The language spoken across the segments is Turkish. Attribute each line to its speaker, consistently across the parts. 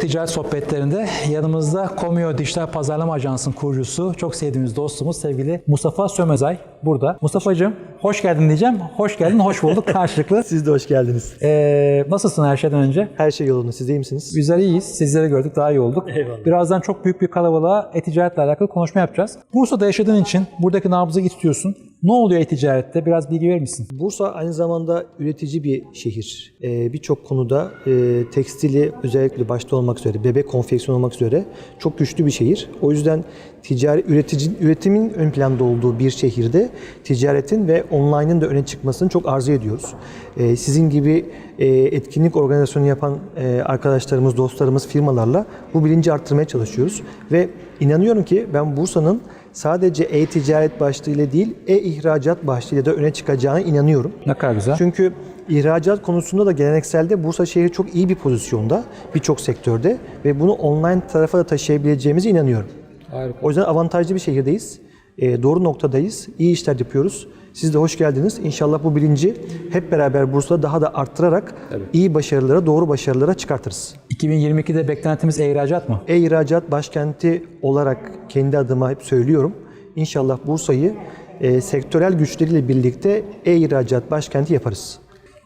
Speaker 1: Ticaret sohbetlerinde yanımızda Komio Dijital Pazarlama Ajansı'nın kurucusu, çok sevdiğimiz dostumuz sevgili Mustafa Sömezay burada. Mustafa'cığım hoş geldin diyeceğim. Hoş geldin, hoş bulduk karşılıklı.
Speaker 2: Siz de hoş geldiniz.
Speaker 1: Ee, nasılsın her şeyden önce?
Speaker 2: Her şey yolunda. Siz iyi misiniz?
Speaker 1: Bizler iyiyiz. Sizleri gördük, daha iyi olduk.
Speaker 2: Eyvallah.
Speaker 1: Birazdan çok büyük bir kalabalığa e-ticaretle alakalı konuşma yapacağız. Bursa'da yaşadığın için buradaki nabzı iyi tutuyorsun. Ne oluyor e-ticarette? Biraz bilgi verir misin?
Speaker 2: Bursa aynı zamanda üretici bir şehir. Ee, Birçok konuda e, tekstili özellikle başta olmak üzere, bebek konfeksiyon olmak üzere çok güçlü bir şehir. O yüzden ticari üretici üretimin ön planda olduğu bir şehirde ticaretin ve online'ın da öne çıkmasını çok arzu ediyoruz. Ee, sizin gibi e, etkinlik organizasyonu yapan e, arkadaşlarımız, dostlarımız, firmalarla bu bilinci arttırmaya çalışıyoruz ve inanıyorum ki ben Bursa'nın sadece e-ticaret başlığıyla değil, e-ihracat başlığıyla da öne çıkacağına inanıyorum.
Speaker 1: Ne kadar güzel.
Speaker 2: Çünkü ihracat konusunda da gelenekselde Bursa şehri çok iyi bir pozisyonda birçok sektörde ve bunu online tarafa da taşıyabileceğimize inanıyorum.
Speaker 1: Harika.
Speaker 2: O yüzden avantajlı bir şehirdeyiz. Ee, doğru noktadayız. İyi işler yapıyoruz. Siz de hoş geldiniz. İnşallah bu bilinci hep beraber Bursa'da daha da arttırarak iyi başarılara, doğru başarılara çıkartırız.
Speaker 1: 2022'de beklentimiz e-ihracat mı?
Speaker 2: E-ihracat başkenti olarak kendi adıma hep söylüyorum. İnşallah Bursa'yı e, sektörel güçleriyle birlikte e-ihracat başkenti yaparız.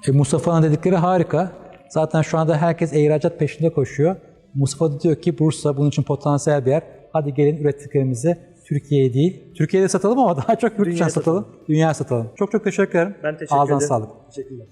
Speaker 1: E, Mustafa'nın dedikleri harika. Zaten şu anda herkes e-ihracat peşinde koşuyor. Mustafa da diyor ki Bursa bunun için potansiyel bir yer. Hadi gelin ürettiklerimizi Türkiye'ye değil, Türkiye'de satalım ama daha çok yurt dışına satalım, dünyaya satalım. Çok çok teşekkür ederim.
Speaker 2: Ben teşekkür
Speaker 1: Ağzına
Speaker 2: ederim.
Speaker 1: sağlık.
Speaker 2: Teşekkürler.